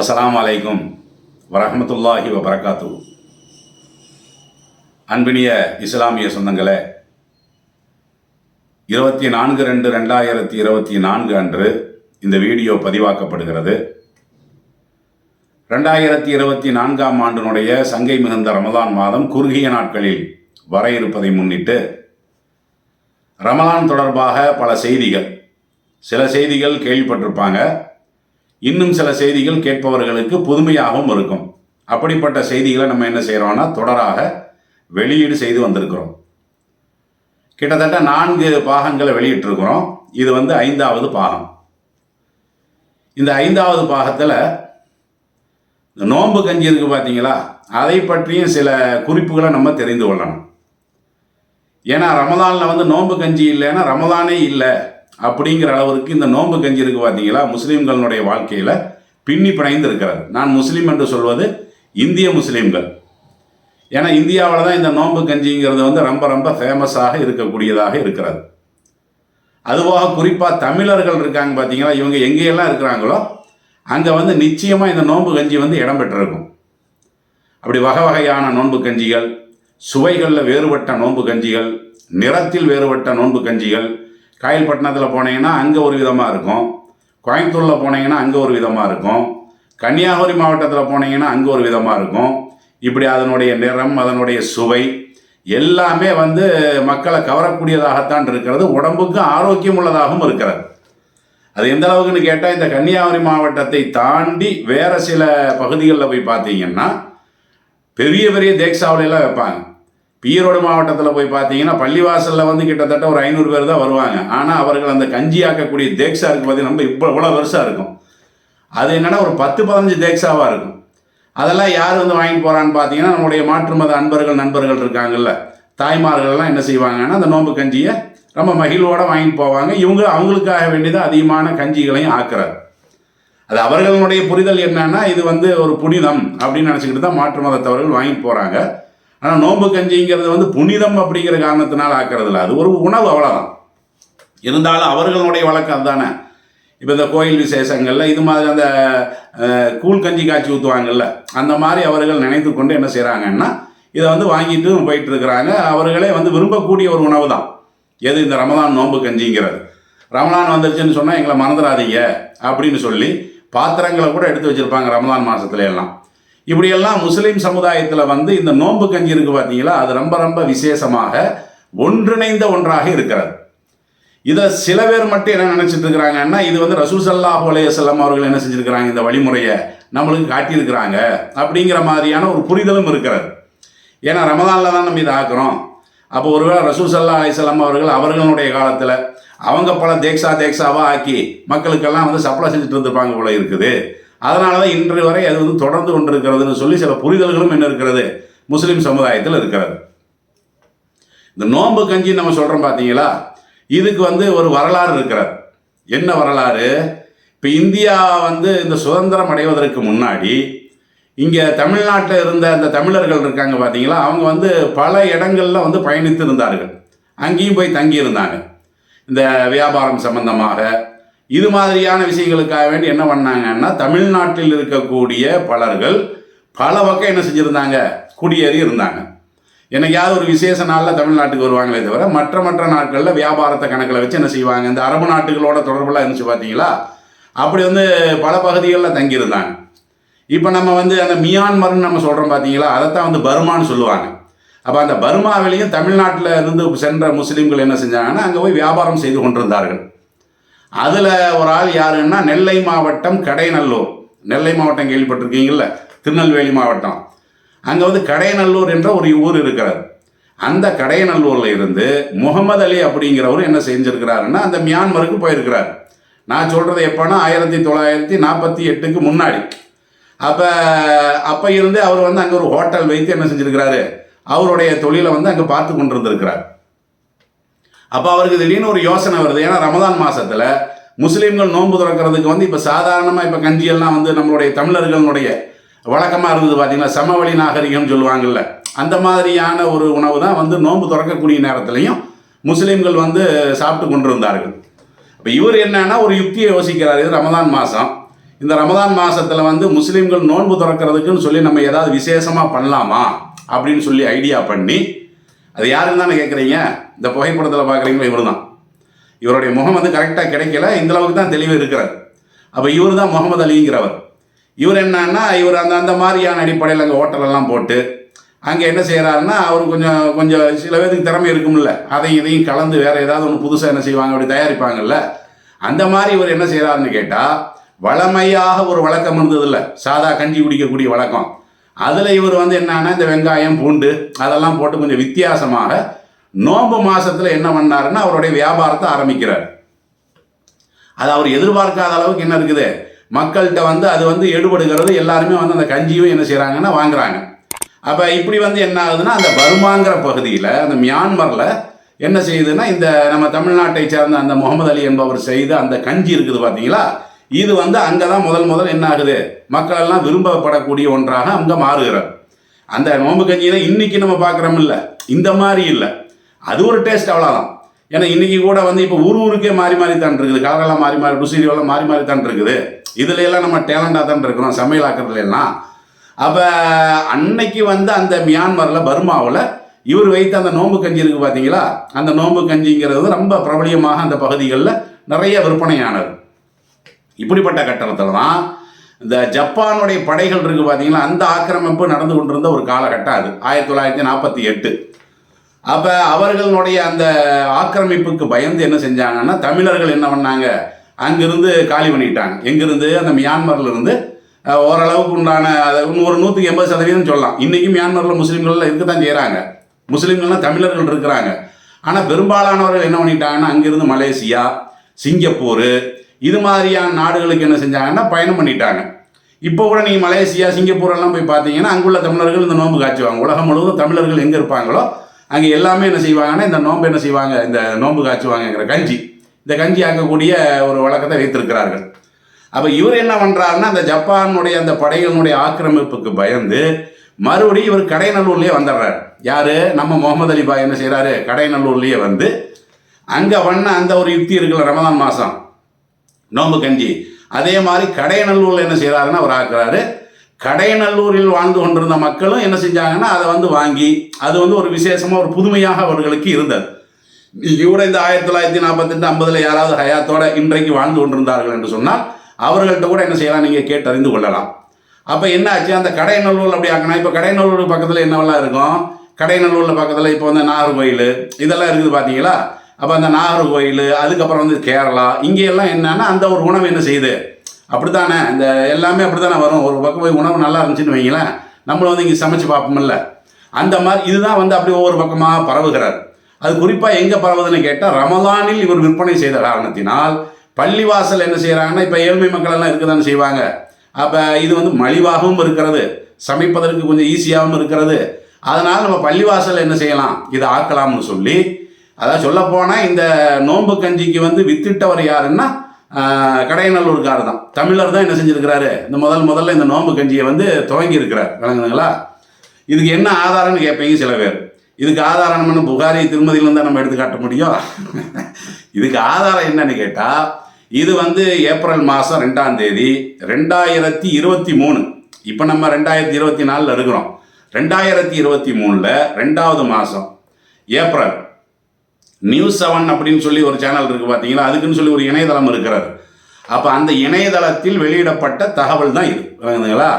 அஸ்லாம் அலைக்கும் வரமத்துல்லாஹி வபரகாத்து அன்பினிய இஸ்லாமிய சொந்தங்களே இருபத்தி நான்கு ரெண்டு ரெண்டாயிரத்தி இருபத்தி நான்கு அன்று இந்த வீடியோ பதிவாக்கப்படுகிறது. ரெண்டாயிரத்தி இருபத்தி நான்காம் ஆண்டினுடைய சங்கை மிகுந்த ரமலான் மாதம் குறுகிய நாட்களில் வர இருப்பதை முன்னிட்டு ரமலான் தொடர்பாக பல செய்திகள் சில செய்திகள் கேள்விப்பட்டிருப்பாங்க. இன்னும் சில செய்திகள் கேட்பவர்களுக்கு புதுமையாகவும் இருக்கும். அப்படிப்பட்ட செய்திகளை நம்ம என்ன செய்கிறோம்னா தொடராக வெளியீடு செய்து வந்திருக்கிறோம். கிட்டத்தட்ட நான்கு பாகங்களை வெளியிட்டிருக்கிறோம். இது வந்து ஐந்தாவது பாகம். இந்த ஐந்தாவது பாகத்தில் இந்த நோன்பு கஞ்சி இருக்கு பார்த்தீங்களா அதை பற்றியும் சில குறிப்புகளை நம்ம தெரிந்து கொள்ளணும். ஏன்னா ரமதானில் வந்து நோன்பு கஞ்சி இல்லைன்னா ரமதானே இல்லை. அப்படிங்கிற அளவிற்கு இந்த நோன்பு கஞ்சி இருக்கு பார்த்தீங்களா? முஸ்லீம்களுடைய வாழ்க்கையில் பின்னி பிணைந்து இருக்கிறது. நான் முஸ்லீம் என்று சொல்வது இந்திய முஸ்லீம்கள். ஏன்னா இந்தியாவில் தான் இந்த நோன்பு கஞ்சிங்கிறது வந்து ரொம்ப ரொம்ப ஃபேமஸாக இருக்கக்கூடியதாக இருக்கிறது. அதுபோக குறிப்பாக தமிழர்கள் இருக்காங்க பார்த்தீங்களா? இவங்க எங்கேயெல்லாம் இருக்கிறாங்களோ அங்கே வந்து நிச்சயமாக இந்த நோன்பு கஞ்சி வந்து இடம் பெற்றிருக்கும். அப்படி வகை வகையான நோன்பு கஞ்சிகள் சுவைகளில் வேறுபட்ட நோன்பு கஞ்சிகள் நிறத்தில் வேறுபட்ட நோன்பு கஞ்சிகள் காயல்பட்டினத்தில் போனீங்கன்னா அங்கே ஒரு விதமாக இருக்கும். கோயம்புத்தூரில் போனீங்கன்னா அங்கே ஒரு விதமாக இருக்கும். கன்னியாகுமரி மாவட்டத்தில் போனீங்கன்னா அங்கே ஒரு விதமாக இருக்கும். இப்படி அதனுடைய நிறம் அதனுடைய சுவை எல்லாமே வந்து மக்களை கவரக்கூடியதாகத்தான் இருக்கிறது. உடம்புக்கும் ஆரோக்கியம் உள்ளதாகவும் இருக்கிறது. அது எந்த அளவுக்குன்னு கேட்டால் இந்த கன்னியாகுமரி மாவட்டத்தை தாண்டி வேறு சில பகுதிகளில் போய் பார்த்தீங்கன்னா பெரிய பெரிய தேக்ஸாவிலையெல்லாம் வைப்பாங்க. ஈரோடு மாவட்டத்தில் போய் பார்த்தீங்கன்னா பள்ளிவாசலில் வந்து கிட்டத்தட்ட ஒரு ஐநூறு பேர் தான் வருவாங்க. ஆனால் அவர்கள் அந்த கஞ்சி ஆக்கக்கூடிய தேக்ஸா இருக்கு பார்த்தீங்கன்னா நம்ம இப்போ இவ்வளோ வருஷம் இருக்கும். அது என்னென்னா ஒரு பத்து பதினஞ்சு தேக்ஸாவாக இருக்கும். அதெல்லாம் யார் வந்து வாங்கிட்டு போகிறான்னு பார்த்தீங்கன்னா நம்முடைய மாற்று மத அன்பர்கள் நண்பர்கள் இருக்காங்கல்ல. தாய்மார்கள்லாம் என்ன செய்வாங்கன்னா அந்த நோன்பு கஞ்சியை ரொம்ப மகிழ்வோடு வாங்கிட்டு போவாங்க. இவங்க அவங்களுக்காக வேண்டியதாக அதிகமான கஞ்சிகளையும் ஆக்குறாரு அது அவர்களுடைய புரிதல் என்னன்னா இது வந்து ஒரு புனிதம் அப்படின்னு நினச்சிக்கிட்டு தான் மாற்று மதத்தவர்கள் வாங்கிட்டு போகிறாங்க ஆனால் நோன்பு கஞ்சிங்கிறது வந்து புனிதம் அப்படிங்கிற காரணத்தினால் ஆக்கிறது இல்லை அது ஒரு உணவு அவ்வளோதான் இருந்தாலும் அவர்களுடைய வழக்கம் அதுதானே. இப்போ இந்த கோயில் விசேஷங்களில் இது மாதிரி அந்த கூழ் கஞ்சி காய்ச்சி ஊற்றுவாங்கல்ல அந்த மாதிரி அவர்கள் நினைத்து கொண்டு என்ன செய்கிறாங்கன்னா இதை வந்து வாங்கிட்டு போயிட்டு இருக்கிறாங்க. அவர்களே வந்து விரும்பக்கூடிய ஒரு உணவு தான் எது? இந்த ரமதான் நோன்பு கஞ்சிங்கிறது. ரமலான் வந்துருச்சுன்னு சொன்னால் எங்களை மறந்துடாதீங்க அப்படின்னு சொல்லி பாத்திரங்களை கூட எடுத்து வச்சுருப்பாங்க ரமதான் மாதத்துல எல்லாம். இப்படியெல்லாம் முஸ்லீம் சமுதாயத்தில் வந்து இந்த நோன்பு கஞ்சி இருக்கு பார்த்தீங்களா அது ரொம்ப ரொம்ப விசேஷமாக ஒன்றிணைந்த ஒன்றாக இருக்கிறது. இதை சில பேர் மட்டும் என்ன நினைச்சிட்டு இருக்கிறாங்கன்னா இது வந்து ரசூசல்லா சல்லாஹூ செல்லம் அவர்கள் என்ன செஞ்சுருக்கிறாங்க? இந்த வழிமுறையை நம்மளுக்கு காட்டியிருக்கிறாங்க அப்படிங்கிற மாதிரியான ஒரு புரிதலும் இருக்கிறது. ஏன்னா ரமதானில் தான் நம்ம இதை ஆக்குறோம். அப்போ ஒருவேளை ரசூசல்லா அலிசல்லாம் அவர்கள் அவர்களுடைய காலத்தில் அவங்க பல தேக்ஸா தேக்ஸாவாக ஆக்கி மக்களுக்கெல்லாம் வந்து சப்ளை செஞ்சுட்டு இருந்திருப்பாங்க போல இருக்குது. அதனால தான் இன்று வரை அது வந்து தொடர்ந்து கொண்டிருக்கிறதுன்னு சொல்லி சில புரிதல்களும் என்ன இருக்கிறது? முஸ்லீம் சமுதாயத்தில் இருக்கிறது. இந்த நோன்பு கஞ்சி நம்ம சொல்கிறோம் பார்த்தீங்களா இதுக்கு வந்து ஒரு வரலாறு இருக்கிறது. என்ன வரலாறு? இப்போ இந்தியா வந்து இந்த சுதந்திரம் அடைவதற்கு முன்னாடி இங்கே தமிழ்நாட்டில் இருந்த அந்த தமிழர்கள் இருக்காங்க பார்த்தீங்களா அவங்க வந்து பல இடங்கள்ல வந்து பயணித்து இருந்தார்கள் அங்கேயும் போய் தங்கியிருந்தாங்க. இந்த வியாபாரம் சம்பந்தமாக இது மாதிரியான விஷயங்களுக்காக வேண்டி என்ன பண்ணாங்கன்னா தமிழ்நாட்டில் இருக்கக்கூடிய பலர்கள் பல பக்கம் என்ன செஞ்சுருந்தாங்க? குடியேறி இருந்தாங்க. என்னைக்காவது ஒரு விசேஷ நாளில் தமிழ்நாட்டுக்கு வருவாங்களே தவிர மற்ற மற்ற நாட்களில் வியாபாரத்தை கணக்கில் வச்சு என்ன செய்வாங்க? இந்த அரபு நாட்டுகளோட தொடர்புலாம் இருந்துச்சு பார்த்தீங்களா அப்படி வந்து பல பகுதிகளில் தங்கியிருந்தாங்க. இப்போ நம்ம வந்து அந்த மியான்மர்னு நம்ம சொல்கிறோம் பார்த்தீங்களா அதைத்தான் வந்து பர்மான்னு சொல்லுவாங்க. அப்போ அந்த பர்மாவிலையும் தமிழ்நாட்டில் இருந்து சென்ற முஸ்லீம்கள் என்ன செஞ்சாங்கன்னா அங்கே போய் வியாபாரம் செய்து கொண்டிருந்தார்கள். அதில் ஒரு ஆள் யாருன்னா நெல்லை மாவட்டம் கடைநல்லூர். நெல்லை மாவட்டம் கேள்விப்பட்டிருக்கீங்கல்ல? திருநெல்வேலி மாவட்டம். அங்கே வந்து கடையநல்லூர் என்ற ஒரு ஊர் இருக்கிறார். அந்த கடையநல்லூரில் இருந்து முகமது அலி அப்படிங்கிறவர் என்ன செஞ்சிருக்கிறாருன்னா அந்த மியான்மருக்கு போயிருக்கிறார். நான் சொல்கிறது எப்போனா ஆயிரத்தி தொள்ளாயிரத்தி நாற்பத்தி எட்டுக்கு முன்னாடி. அப்போ அப்போ இருந்து அவர் வந்து அங்கே ஒரு ஹோட்டல் வைத்து என்ன செஞ்சுருக்கிறாரு? அவருடைய தொழிலை வந்து அங்கே பார்த்து கொண்டிருந்திருக்கிறார். அப்போ அவருக்கு திடீர்னு ஒரு யோசனை வருது. ஏன்னா ரமதான் மாதத்தில் முஸ்லீம்கள் நோன்பு திறக்கிறதுக்கு வந்து இப்போ சாதாரணமாக இப்போ கஞ்சியெல்லாம் வந்து நம்மளுடைய தமிழர்களுடைய வழக்கமாக இருந்தது பார்த்தீங்கன்னா சமவெளி நாகரிகம்னு சொல்லுவாங்கல்ல. அந்த மாதிரியான ஒரு உணவு தான் வந்து நோன்பு திறக்கக்கூடிய நேரத்துலையும் முஸ்லீம்கள் வந்து சாப்பிட்டு கொண்டிருந்தார்கள். இப்போ இவர் என்னன்னா ஒரு யுக்தியை யோசிக்கிறார். இது ரமதான் மாதம் இந்த ரமதான் மாதத்தில் வந்து முஸ்லீம்கள் நோன்பு திறக்கிறதுக்குன்னு சொல்லி நம்ம ஏதாவது விசேஷமாக பண்ணலாமா? அப்படின்னு சொல்லி ஐடியா பண்ணி அது யாருன்னு தானே கேட்குறீங்க? இந்த புகைப்படத்தில் பார்க்குறீங்களோ இவர் தான் இவருடைய முகம் வந்து கரெக்டாக கிடைக்கல இந்த அளவுக்கு தான் தெளிவு இருக்கிறார். அப்போ இவர் தான் முகமது அலிங்கிறவர் இவர் என்னன்னா இவர் அந்த அந்த மாதிரியான அடிப்படையில் அங்கே ஹோட்டலெல்லாம் போட்டு அங்கே என்ன செய்கிறாருன்னா அவர் கொஞ்சம் கொஞ்சம் சில பேருக்கு திறமை இருக்கும்ல. அதையும் இதையும் கலந்து வேறு ஏதாவது ஒன்று புதுசாக என்ன செய்வாங்க அப்படி தயாரிப்பாங்கல்ல. அந்த மாதிரி இவர் என்ன செய்கிறாருன்னு கேட்டால் வளமையாக ஒரு வழக்கம் இருந்ததில்ல. சாதா கஞ்சி குடிக்கக்கூடிய வழக்கம். அதில் இவர் வந்து என்னன்னா இந்த வெங்காயம் பூண்டு அதெல்லாம் போட்டு கொஞ்சம் வித்தியாசமாக நோம்பு மாதத்தில் என்ன பண்ணாருன்னா அவருடைய வியாபாரத்தை ஆரம்பிக்கிறார். அது அவர் எதிர்பார்க்காத அளவுக்கு என்ன இருக்குது? மக்கள்கிட்ட வந்து அது வந்து எடுபடுகிறது. எல்லாருமே வந்து அந்த கஞ்சியும் என்ன செய்கிறாங்கன்னா வாங்குறாங்க. அப்போ இப்படி வந்து என்ன ஆகுதுன்னா அந்த பர்மாங்கிற பகுதியில் அந்த மியான்மரில் என்ன செய்யுதுன்னா இந்த நம்ம தமிழ்நாட்டை சேர்ந்த அந்த முகமது அலி என்பவர் செய்த அந்த கஞ்சி இருக்குது பார்த்தீங்களா இது வந்து அங்கே தான் முதல் முதல் என்ன ஆகுது? மக்கள் எல்லாம் விரும்பப்படக்கூடிய ஒன்றாக அங்கே மாறுகிறார் அந்த நோம்பு கஞ்சியை இன்றைக்கி நம்ம பார்க்குறோம் இல்லை. இந்த மாதிரி இல்லை. அது ஒரு டேஸ்ட் அவ்வளோதான் ஏன்னா இன்றைக்கி கூட வந்து இப்போ ஊர் ஊருக்கே மாறி மாறி தான் இருக்குது. கலரெல்லாம் மாறி மாறி ருசிரியெல்லாம் மாறி மாறி தான் இருக்குது. இதுல எல்லாம் நம்ம டேலண்டாக தான் இருக்கிறோம். சமையல் ஆக்கிறதுல எல்லாம். அப்போ அன்னைக்கு வந்து அந்த மியான்மரில் பர்மாவில் இவர் வைத்த அந்த நோம்பு கஞ்சி இருக்குது பார்த்தீங்களா அந்த நோம்பு கஞ்சிங்கிறது ரொம்ப பிரபலியமாக அந்த பகுதிகளில் நிறைய விற்பனையானது. இப்படிப்பட்ட கட்டணத்தில் தான் இந்த ஜப்பானுடைய படைகள் இருக்குது பார்த்தீங்களா அந்த ஆக்கிரமிப்பு நடந்து கொண்டிருந்த ஒரு காலகட்டம் அது. ஆயிரத்தி தொள்ளாயிரத்தி நாற்பத்தி எட்டு. அப்போ அவர்களுடைய அந்த ஆக்கிரமிப்புக்கு பயந்து என்ன செஞ்சாங்கன்னா தமிழர்கள் என்ன பண்ணாங்க? அங்கிருந்து காலி பண்ணிட்டாங்க. எங்கிருந்து? அந்த மியான்மர்லேருந்து. ஓரளவுக்கு உண்டான அதை ஒரு நூற்றி எண்பது சதவீதம் சொல்லலாம். இன்றைக்கும் மியான்மரில் முஸ்லீம்கள் இருக்க தான் செய்கிறாங்க முஸ்லீம்கள்லாம் தமிழர்கள் இருக்கிறாங்க. ஆனால் பெரும்பாலானவர்கள் என்ன பண்ணிட்டாங்கன்னா அங்கிருந்து மலேசியா சிங்கப்பூர் இது மாதிரியான நாடுகளுக்கு என்ன செஞ்சாங்கன்னா பயணம் பண்ணிட்டாங்க. இப்போ கூட நீங்கள் மலேசியா சிங்கப்பூர் எல்லாம் போய் பார்த்தீங்கன்னா அங்குள்ள தமிழர்கள் இந்த நோன்பு காய்ச்சுவாங்க. உலகம் முழுவதும் தமிழர்கள் எங்கே இருப்பாங்களோ அங்கே எல்லாமே என்ன செய்வாங்கன்னா இந்த நோன்பு என்ன செய்வாங்க? இந்த நோன்பு காய்ச்சுவாங்கங்கிற கஞ்சி. இந்த கஞ்சி ஆக்கக்கூடிய ஒரு வழக்கத்தை வைத்திருக்கிறார்கள். அப்போ இவர் என்ன பண்ணுறாருன்னா அந்த ஜப்பானுடைய அந்த படைகளினுடைய ஆக்கிரமிப்புக்கு பயந்து மறுபடியும் இவர் கடைநல்லூர்லேயே வந்துடுறாரு. யார்? நம்ம முகமது அலிபா என்ன செய்கிறாரு கடைநல்லூர்லேயே வந்து அங்கே பண்ண அந்த ஒரு யுக்தி இருக்குல்ல ரமதான் மாதம் நோம்பு கஞ்சி. அதே மாதிரி கடையநல்லூரில் என்ன செய்கிறாருன்னா அவர் ஆக்குறாரு. கடையநல்லூரில் வாழ்ந்து கொண்டிருந்த மக்களும் என்ன செஞ்சாங்கன்னா அதை வந்து வாங்கி அது வந்து ஒரு விசேஷமாக ஒரு புதுமையாக அவர்களுக்கு இருந்தது. நீங்கள் கூட இந்த ஆயிரத்தி தொள்ளாயிரத்தி நாற்பத்தெட்டு ஐம்பதில் யாராவது ஹயாத்தோட இன்றைக்கு வாழ்ந்து கொண்டிருந்தார்கள் என்று சொன்னால் அவர்கள்ட்ட கூட என்ன செய்யலாம் நீங்கள் கேட்டறிந்து கொள்ளலாம். அப்போ என்ன ஆச்சு? அந்த கடையநல்லூரில் அப்படி ஆக்கினா இப்போ கடையநல்லூர் பக்கத்தில் என்னவெல்லாம் இருக்கும்? கடையநல்லூரில் பக்கத்தில் இப்போ வந்து நாகர்கோயில் இதெல்லாம் இருக்குது பார்த்தீங்களா அப்போ அந்த நாகர்கோயில் அதுக்கப்புறம் வந்து கேரளா இங்கேயெல்லாம் என்னன்னா அந்த ஒரு உணவு என்ன செய்யுது? அப்படித்தானே? இந்த எல்லாமே அப்படி தானே வரும். ஒரு பக்கம் போய் உணவு நல்லா இருந்துச்சுன்னு வைங்களேன். நம்மளும் வந்து இங்கே சமைச்சு பார்ப்போம்ல. அந்த மாதிரி இதுதான் வந்து அப்படி ஒவ்வொரு பக்கமாக பரவுகிறார். அது குறிப்பாக எங்கே பரவுதுன்னு கேட்டால் ரமலானில் இவர் விற்பனை செய்த காரணத்தினால் பள்ளிவாசல் என்ன செய்கிறாங்கன்னா இப்போ ஏழ்மை மக்கள் எல்லாம் இருக்க தானே செய்வாங்க. அப்போ இது வந்து மலிவாகவும் இருக்கிறது. சமைப்பதற்கு கொஞ்சம் ஈஸியாகவும் இருக்கிறது. அதனால் நம்ம பள்ளிவாசல் என்ன செய்யலாம்? இதை ஆக்கலாம்னு சொல்லி அதான் சொல்ல போனால் இந்த நோன்பு கஞ்சிக்கு வந்து வித்திட்டவர் யாருன்னா கடையநல்லூர்கார் தான். தமிழர் தான் என்ன செஞ்சுருக்கிறாரு? இந்த முதல் முதல்ல இந்த நோன்பு கஞ்சியை வந்து துவங்கி இருக்கிறார் விளங்குதுங்களா? இதுக்கு என்ன ஆதாரம்னு கேட்பீங்க சில பேர். இதுக்கு ஆதாரம்னு புகாரி திருமதியிலும் தான் நம்ம எடுத்து காட்ட முடியும். இதுக்கு ஆதாரம் என்னன்னு கேட்டால் இது வந்து ஏப்ரல் மாதம் ரெண்டாம் தேதி ரெண்டாயிரத்தி இருபத்தி மூணு. இப்போ நம்ம ரெண்டாயிரத்தி இருபத்தி நாலில் இருக்கிறோம். ரெண்டாயிரத்தி இருபத்தி மூணில் ரெண்டாவது மாதம் ஏப்ரல். நியூஸ் செவன் அப்படின்னு சொல்லி ஒரு சேனல் இருக்குது பார்த்தீங்களா அதுக்குன்னு சொல்லி ஒரு இணையதளம் இருக்கிறார் அப்போ அந்த இணையதளத்தில் வெளியிடப்பட்ட தகவல் தான் இது. விளங்குதுங்களா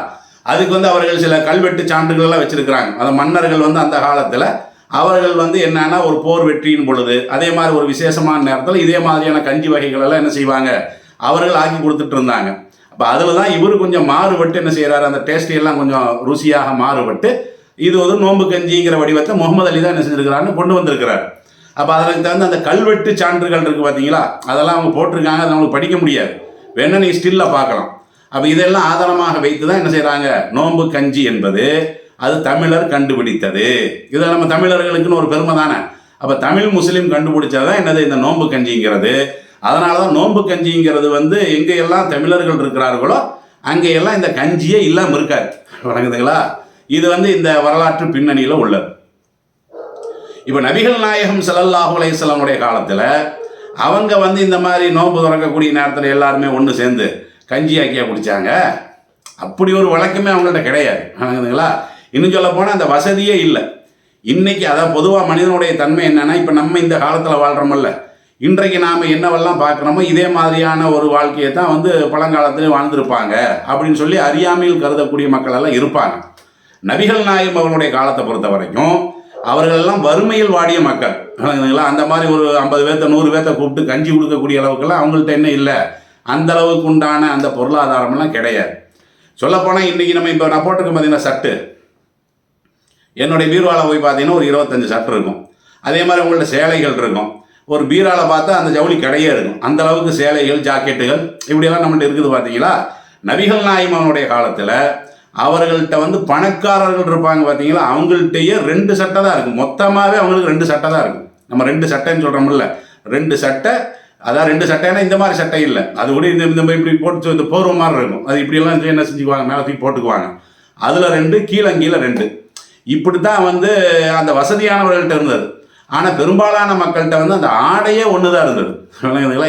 அதுக்கு வந்து அவர்கள் சில கல்வெட்டு சான்றுகள்லாம் வச்சுருக்கிறாங்க. அந்த மன்னர்கள் வந்து அந்த காலத்தில் அவர்கள் வந்து என்னன்னா ஒரு போர் வெற்றியின் பொழுது அதே மாதிரி ஒரு விசேஷமான நேரத்தில் இதே மாதிரியான கஞ்சி வகைகள் எல்லாம் என்ன செய்வாங்க? அவர்கள் ஆக்கி கொடுத்துட்டு இருந்தாங்க. அப்போ அதில் தான் இவர் கொஞ்சம் மாறுபட்டு என்ன செய்கிறாரு அந்த டேஸ்டியெல்லாம் எல்லாம் கொஞ்சம் ருசியாக மாறுபட்டு இது வந்து நோன்பு கஞ்சிங்கிற வடிவத்தை முகமது அலி தான் என்ன செஞ்சுருக்கிறாருன்னு கொண்டு வந்திருக்கிறார். அப்போ அதற்கு தகுந்த அந்த கல்வெட்டு சான்றுகள் இருக்குது பார்த்தீங்களா அதெல்லாம் அவங்க போட்டிருக்காங்க அதை நம்மளுக்கு படிக்க முடியாது. வேணா நீ ஸ்டில்ல பார்க்கலாம். அப்போ இதெல்லாம் ஆதாரமாக வைத்து தான் என்ன செய்கிறாங்க நோன்பு கஞ்சி என்பது அது தமிழர் கண்டுபிடித்தது. இது நம்ம தமிழர்களுக்குன்னு ஒரு பெருமை தானே? அப்போ தமிழ் முஸ்லீம் கண்டுபிடிச்சதான் என்னது? இந்த நோன்பு கஞ்சிங்கிறது. அதனால தான் நோன்பு கஞ்சிங்கிறது வந்து எங்கே எல்லாம் தமிழர்கள் இருக்கிறார்களோ அங்கே எல்லாம் இந்த கஞ்சியே இல்லாமல் இருக்காது. வணங்குதுங்களா இது வந்து இந்த வரலாற்று பின்னணியில் உள்ளது. இப்போ நபிகள் நாயகம் ஸல்லல்லாஹு அலைஹி காலத்தில் அவங்க வந்து இந்த மாதிரி நோன்பு திறக்கக்கூடிய நேரத்தில் எல்லாருமே ஒன்று சேர்ந்து கஞ்சி ஆக்கியா குடித்தாங்க அப்படி ஒரு வழக்கமே அவங்கள்ட்ட கிடையாது. வணங்குதுங்களா இன்னும் சொல்ல போனால் அந்த வசதியே இல்லை. இன்றைக்கி அதான் பொதுவாக மனிதனுடைய தன்மை என்னென்னா இப்போ நம்ம இந்த காலத்தில் வாழ்கிறோமில்ல இன்றைக்கு நாம் என்னவெல்லாம் பார்க்குறோமோ இதே மாதிரியான ஒரு வாழ்க்கையை தான் வந்து பழங்காலத்தில் வாழ்ந்திருப்பாங்க அப்படின்னு சொல்லி அறியாமையில் கருதக்கூடிய மக்கள் எல்லாம் இருப்பாங்க. நபிகள் நாயகம் அவர்களுடைய காலத்தை பொறுத்த வரைக்கும் அவர்கள் எல்லாம் வறுமையில் வாடிய மக்கள். அந்த மாதிரி ஒரு ஐம்பது பேர்த்த நூறு பேர்த்த கூப்பிட்டு கஞ்சி கொடுக்கக்கூடிய அளவுக்குலாம் அவங்கள்ட்ட என்ன இல்லை. அந்த அளவுக்கு உண்டான அந்த பொருளாதாரமெல்லாம் கிடையாது. சொல்லப்போனால் இன்றைக்கி நம்ம இப்போ நான் போட்டிருக்க பார்த்தீங்கன்னா சட்டு. என்னுடைய பீர்வால போய் பார்த்தீங்கன்னா ஒரு இருபத்தஞ்சு சட்டு இருக்கும். அதே மாதிரி உங்கள்ட்ட சேலைகள் இருக்கும். ஒரு பீரால பார்த்தா அந்த ஜவுளி கடையே இருக்கும். அந்த அளவுக்கு சேலைகள் ஜாக்கெட்டுகள் இப்படியெல்லாம் நம்மகிட்ட இருக்குது பார்த்தீங்களா நபிகள் நாயமனுடைய காலத்தில் அவர்கள்ட்ட வந்து பணக்காரர்கள் இருப்பாங்க பார்த்தீங்களா அவங்கள்ட்டயே ரெண்டு சட்டை தான் இருக்கும். மொத்தமாகவே அவங்களுக்கு ரெண்டு சட்டை தான் இருக்கும். நம்ம ரெண்டு சட்டைன்னு சொல்கிறோம்ல ரெண்டு சட்டை அதான் ரெண்டு சட்டைனா இந்த மாதிரி சட்டை இல்லை. அது கூட இந்த இந்த மாதிரி இப்படி போட்டு இந்த போர்வ மாதிரி இருக்கும். அது இப்படியெல்லாம் என்ன செஞ்சுக்குவாங்க? மேலே தூக்கி போட்டுக்குவாங்க. அதில் ரெண்டு கீழங்கீழ ரெண்டு. இப்படி தான் வந்து அந்த வசதியானவர்கள்ட்ட இருந்தது. ஆனால் பெரும்பாலான மக்கள்கிட்ட வந்து அந்த ஆடையே ஒன்று தான் இருந்தது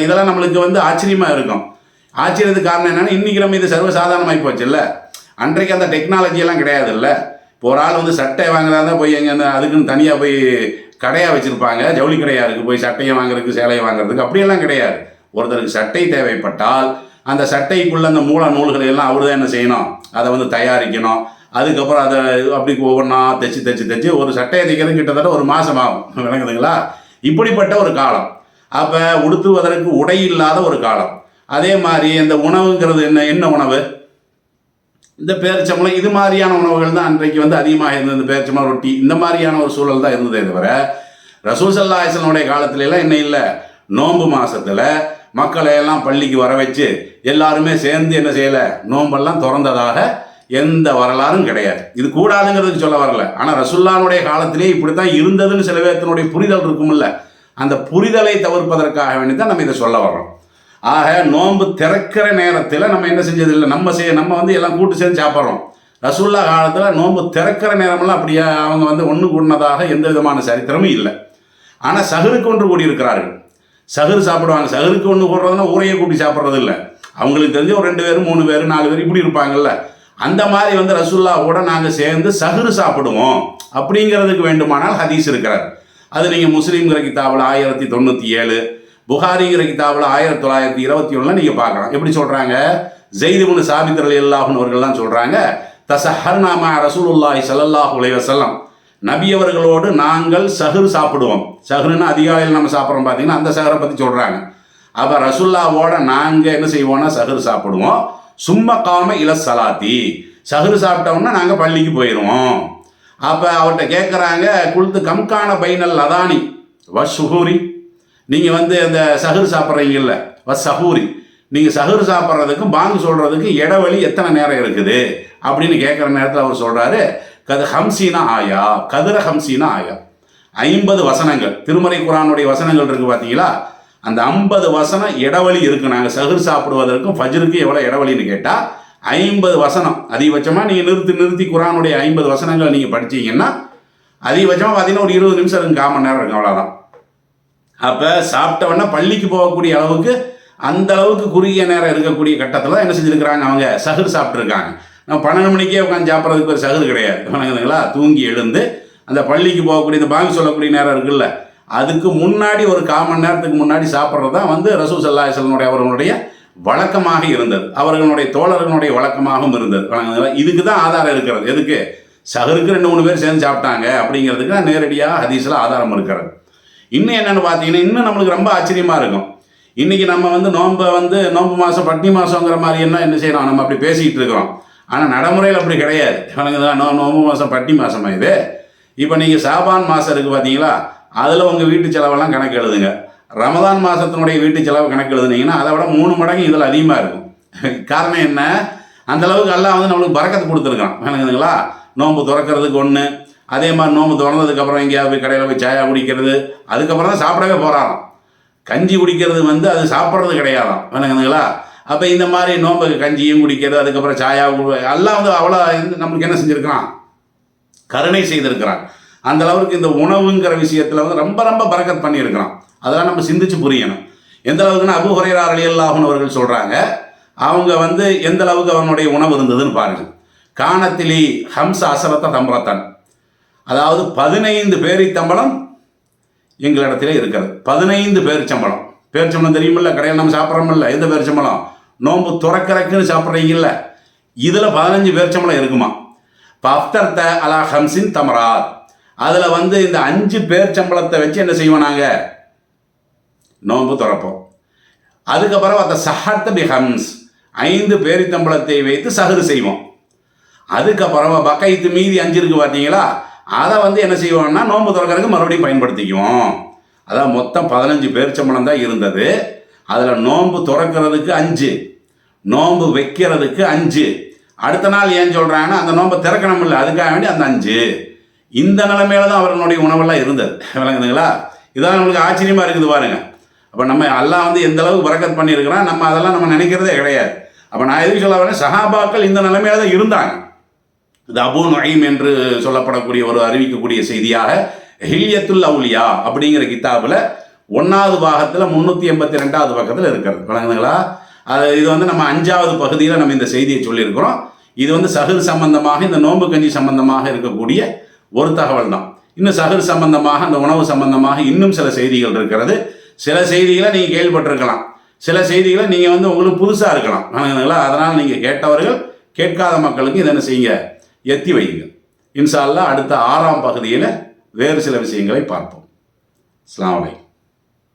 இதெல்லாம் நம்மளுக்கு வந்து ஆச்சரியமாக இருக்கும். ஆச்சரியத்துக்கு காரணம் என்னென்னா இன்றைக்கி நம்ம இது சர்வசாதாரணமாகி போச்சுல்ல. அன்றைக்கு அந்த டெக்னாலஜியெல்லாம் கிடையாது இல்லை இப்போ ஒரு ஆள் வந்து சட்டை வாங்குறாங்க போய் எங்கே அதுக்குன்னு தனியாக போய் கடையாக வச்சுருப்பாங்க. ஜவுளி கடையாக இருக்குது போய் சட்டையை வாங்குறதுக்கு சேலையை வாங்குறதுக்கு. அப்படியெல்லாம் கிடையாது. ஒருத்தருக்கு சட்டை தேவைப்பட்டால் அந்த சட்டைக்குள்ளே அந்த மூல நூல்களை எல்லாம் அவர் தான் என்ன செய்யணும்? அதை வந்து தயாரிக்கணும். அதுக்கப்புறம் அதை அப்படி ஒவ்வொன்றா தைச்சு தைச்சு தைச்சு ஒரு சட்டையை தைக்கிறது கிட்டத்தட்ட ஒரு மாதம் ஆகும் விளங்குதுங்களா? இப்படிப்பட்ட ஒரு காலம். அப்போ உடுத்துவதற்கு உடை இல்லாத ஒரு காலம். அதே மாதிரி இந்த உணவுங்கிறது என்ன என்ன உணவு? இந்த பேரிச்சம்பளம் இது மாதிரியான உணவுகள் தான் அன்றைக்கு வந்து அதிகமாக இருந்தது. இந்த பேரிச்சம்பளம் ரொட்டி இந்த மாதிரியான ஒரு சூழல் தான் இருந்ததே தவிர ரசூல் காலத்துலலாம் என்ன இல்லை? நோன்பு மாதத்தில் மக்களை எல்லாம் பள்ளிக்கு வர வச்சு எல்லாருமே சேர்ந்து என்ன செய்யலை? நோம்பெல்லாம் திறந்ததாக எந்த வரலாறும் கிடையாது. இது கூடாதுங்கிறதுக்கு சொல்ல வரல. ஆனால் ரசுல்லானுடைய காலத்திலே இப்படி தான் இருந்ததுன்னு சில பேர்த்தினுடைய புரிதல் இருக்கும்ல. அந்த புரிதலை தவிர்ப்பதற்காக வேண்டி தான் நம்ம இதை சொல்ல வர்றோம். ஆக நோன்பு திறக்கிற நேரத்தில் நம்ம என்ன செஞ்சதில்லை? நம்ம செய்ய நம்ம வந்து எல்லாம் கூட்டு சேர்ந்து சாப்பிட்றோம். ரசுல்லா காலத்தில் நோன்பு திறக்கிற நேரமெல்லாம் அப்படியே அவங்க வந்து ஒன்று கூடினதாக எந்த விதமான சரித்திரமும் இல்லை. ஆனால் சகுருக்கு ஒன்று கூடி சகரு சகுரு சாப்பிடுவாங்க. சகுருக்கு ஒன்று கூடுறதுனா ஊரையே கூட்டி சாப்பிட்றது இல்லை அவங்களுக்கு தெரிஞ்சு ஒரு ரெண்டு பேர் மூணு பேர் நாலு பேர் இப்படி இருப்பாங்கல்ல. அந்த மாதிரி வந்து ரசுல்லாவோட நாங்கள் சேர்ந்து சகுரு சாப்பிடுவோம் அப்படிங்கிறதுக்கு வேண்டுமானால் ஹதீஸ் இருக்கிறார். அது நீங்கள் முஸ்லீம்கிற கிதாபில் ஆயிரத்தி தொண்ணூற்றி ஏழு புகாரிங்கிற கிதாபில் ஆயிரத்தி தொள்ளாயிரத்தி இருபத்தி ஒன்றில் நீங்கள் பார்க்கலாம். எப்படி சொல்கிறாங்க ஜெய்துமுனு சாபித்தர் அலி அல்லாஹ்னவர்கள்லாம் சொல்கிறாங்க தசஹர் நாம ரசூலுல்லாஹி சல்லாஹ் அலைஹி நபியவர்களோடு நபி அவர்களோடு நாங்கள் சஹர் சாப்பிடுவோம். சஹருன்னு அதிகாலையில் நம்ம சாப்பிட்றோம் பார்த்தீங்கன்னா அந்த சஹரை பற்றி சொல்கிறாங்க அப்போ ரசுல்லாவோட நாங்கள் என்ன செய்வோம்னா சஹர் சாப்பிடுவோம். சும்மா காம இல சலாத்தி சஹர் சாப்பிட்டோம்னா நாங்கள் பள்ளிக்கு போயிடுவோம் அப்போ அவர்கிட்ட கேட்குறாங்க குளுத்து கம்கான பைனல் அதானி வ சுகூரி நீங்கள் வந்து அந்த சகுர் சாப்பிட்றீங்கல்ல வ சஹூரி. நீங்கள் சகுர் சாப்பிட்றதுக்கும் பாங்கு சொல்கிறதுக்கு இடவழி எத்தனை நேரம் இருக்குது? அப்படின்னு கேட்குற நேரத்தில் அவர் சொல்கிறாரு கது ஹம்சீனா ஆயா? கதிர ஹம்சீனா ஆயா. ஐம்பது வசனங்கள். திருமறை குரானுடைய வசனங்கள் இருக்குது பார்த்தீங்களா அந்த ஐம்பது வசனம் இடவழி இருக்கு. நாங்கள் சஹர் சாப்பிடுவதற்கும் ஃபஜ்ருக்கு எவ்வளோ இடவழின்னு கேட்டால் ஐம்பது வசனம். அதிகபட்சமாக நீங்கள் நிறுத்தி நிறுத்தி குரானுடைய ஐம்பது வசனங்கள் நீங்கள் படிச்சீங்கன்னா அதிகபட்சமாக பார்த்தீங்கன்னா ஒரு இருபது நிமிஷம் இருக்கு நேரம் இருக்கும். அவ்வளோதான் அப்போ சாப்பிட்டவொடனே பள்ளிக்கு போகக்கூடிய அளவுக்கு அந்த அளவுக்கு குறுகிய நேரம் இருக்கக்கூடிய கட்டத்தில் தான் என்ன செஞ்சுருக்கிறாங்க அவங்க? சகுர் சாப்பிட்ருக்காங்க நம்ம பன்னெண்டு மணிக்கே உட்காந்து சாப்பிட்றதுக்கு ஒரு சஹர் கிடையாது. வணங்குதுங்களா தூங்கி எழுந்து அந்த பள்ளிக்கு போகக்கூடிய இந்த பாங்கு சொல்லக்கூடிய நேரம் இருக்குல்ல அதுக்கு முன்னாடி ஒரு கால் மணி நேரத்துக்கு முன்னாடி சாப்பிட்றது தான் வந்து ரசூ சல்லா செல்லனுடைய அவர்களுடைய வழக்கமாக இருந்தது. அவர்களுடைய தோழர்களுடைய வழக்கமாகவும் இருந்தது. வணங்குதுங்களா இதுக்கு தான் ஆதாரம் இருக்கிறது. எதுக்கு? சகருக்கு ரெண்டு மூணு பேர் சேர்ந்து சாப்பிட்டாங்க அப்படிங்கிறதுக்கு நேரடியாக ஹதீஸில் ஆதாரம் இருக்கிறது. இன்னும் என்னென்னு பார்த்தீங்கன்னா இன்னும் நம்மளுக்கு ரொம்ப ஆச்சரியமாக இருக்கும். இன்றைக்கி நம்ம வந்து நோன்பை வந்து நோன்பு மாதம் பட்னி மாதங்கிற மாதிரி என்ன என்ன செய்யணும் நம்ம அப்படி பேசிக்கிட்டு இருக்கிறோம். ஆனால் நடைமுறையில் அப்படி கிடையாது. வணங்குதா நோ நோன்பு மாதம் பட்னி மாதமாக இது இப்போ நீங்கள் சாபான் மாதம் இருக்குது பார்த்தீங்களா? அதில் உங்கள் வீட்டு செலவெல்லாம் கணக்கு எழுதுங்க. ரமதான் மாதத்தினுடைய வீட்டு செலவு கணக்கு எழுதுனீங்கன்னா அதை விட மூணு மடங்கு இதில் அதிகமாக இருக்கும். காரணம் என்ன? அந்த அளவுக்கு எல்லாம் வந்து நம்மளுக்கு பறக்கத்து கொடுத்துருக்கான். வணங்குதுங்களா நோன்பு திறக்கிறதுக்கு ஒன்று அதே மாதிரி நோம்பு திறந்ததுக்கப்புறம் எங்கேயாவது போய் கடையில் போய் சாயா குடிக்கிறது அதுக்கப்புறம் தான் சாப்பிடவே போகிறாராம் கஞ்சி குடிக்கிறது வந்து அது சாப்பிட்றது கிடையாதாம். வணங்குதுங்களா அப்போ இந்த மாதிரி நோம்பு கஞ்சியும் குடிக்கிறது அதுக்கப்புறம் சாயா எல்லாம் வந்து அவ்வளோ நம்மளுக்கு என்ன செஞ்சுருக்கிறான்? கருணை செய்திருக்கிறான். அந்த அளவுக்கு இந்த உணவுங்கிற விஷயத்தில் வந்து ரொம்ப ரொம்ப பறக்கத் பண்ணியிருக்கிறான். அதெல்லாம் நம்ம சிந்திச்சு புரியணும். எந்த அளவுக்குன்னா அபு ஹுரைரா அலியல்லாஹுன்னு அவர்கள் சொல்கிறாங்க அவங்க வந்து எந்த அளவுக்கு அவனுடைய உணவு இருந்ததுன்னு பாருங்கள் காணத்திலி ஹம்ச அசரத்த தம்ரத்தன். அதாவது பதினைந்து பேரித்தம்பளம் எங்களிடத்தில் இருக்கிறது பதினைந்து பேரிச்சம்பளம் பேரிச்சம்பளம் தெரியுமில்ல கடையில் நம்ம சாப்பிட்றோமில்ல எந்த பேரிச்சம்பளம் நோம்பு துறக்கறக்குன்னு சாப்பிட்றீங்கல்ல இதில் பதினஞ்சு பேரிச்சம்பளம் இருக்குமா பஃப்தர்த்த அலா ஹம்சின் தமராத் அதில் வந்து இந்த அஞ்சு பேர்ச்சம்பளத்தை வச்சு என்ன செய்வோம் நாங்கள் நோன்பு துறப்போம் அதுக்கப்புறம் அந்த சஹர்த்த பி ஹம்ஸ் ஐந்து பேரித்தம்பளத்தை வைத்து சஹரு செய்வோம் அதுக்கப்புறம் பக்கைத்து மீதி அஞ்சு இருக்கு பார்த்தீங்களா அதை வந்து என்ன செய்வோம்னா நோன்பு திறக்கறதுக்கு மறுபடியும் பயன்படுத்திக்குவோம். அதான் மொத்தம் பதினஞ்சு பேரிச்சம்பளம் தான் இருந்தது. அதில் நோன்பு திறக்கிறதுக்கு அஞ்சு. நோன்பு வைக்கிறதுக்கு அஞ்சு. அடுத்த நாள் ஏன் சொல்கிறாங்கன்னா அந்த நோன்பை திறக்கணும் இல்லை அதுக்காக வேண்டி அந்த அஞ்சு. இந்த நிலைமையில தான் அவர்களுடைய உணவெல்லாம் இருந்தது. விளங்குதுங்களா? இதான் நம்மளுக்கு ஆச்சரியமாக இருக்குது பாருங்க. அப்போ நம்ம எல்லாம் வந்து எந்த அளவுக்கு பரக்கத் பண்ணியிருக்கிறான் நம்ம அதெல்லாம் நம்ம நினைக்கிறதே கிடையாது. அப்போ நான் எதுக்கு சொல்ல வரேன் சஹாபாக்கள் இந்த நிலைமையில தான் இருந்தாங்க. இது அபு நொயீம் என்று சொல்லப்படக்கூடிய ஒரு அறிவிக்கக்கூடிய செய்தியாக ஹில்யத்துல் அவுலியா அப்படிங்கிற கித்தாபில் ஒன்றாவது பாகத்தில் முந்நூற்றி எண்பத்தி ரெண்டாவது பக்கத்தில் இருக்கிறது. வழங்குதுங்களா? அது இது வந்து நம்ம அஞ்சாவது பகுதியில் நம்ம இந்த செய்தியை சொல்லியிருக்கிறோம். இது வந்து சகுர் சம்பந்தமாக இந்த நோன்பு கஞ்சி சம்பந்தமாக இருக்கக்கூடிய ஒரு தகவல் தான். இன்னும் சகுர் சம்பந்தமாக அந்த உணவு சம்பந்தமாக இன்னும் சில செய்திகள் இருக்கிறது. சில செய்திகளை நீங்கள் கேள்விப்பட்டிருக்கலாம். சில செய்திகளை நீங்கள் வந்து உங்களுக்கு புதுசாக இருக்கலாம். வணங்குதுங்களா அதனால் நீங்கள் கேட்டவர்கள் கேட்காத மக்களுக்கு இதை என்ன செய்யுங்க? எத்தி வைங்க இன்ஷா அடுத்த ஆறாம் பகுதியில் வேறு சில விஷயங்களை பார்ப்போம். அஸ்லாம் வலைக்கம்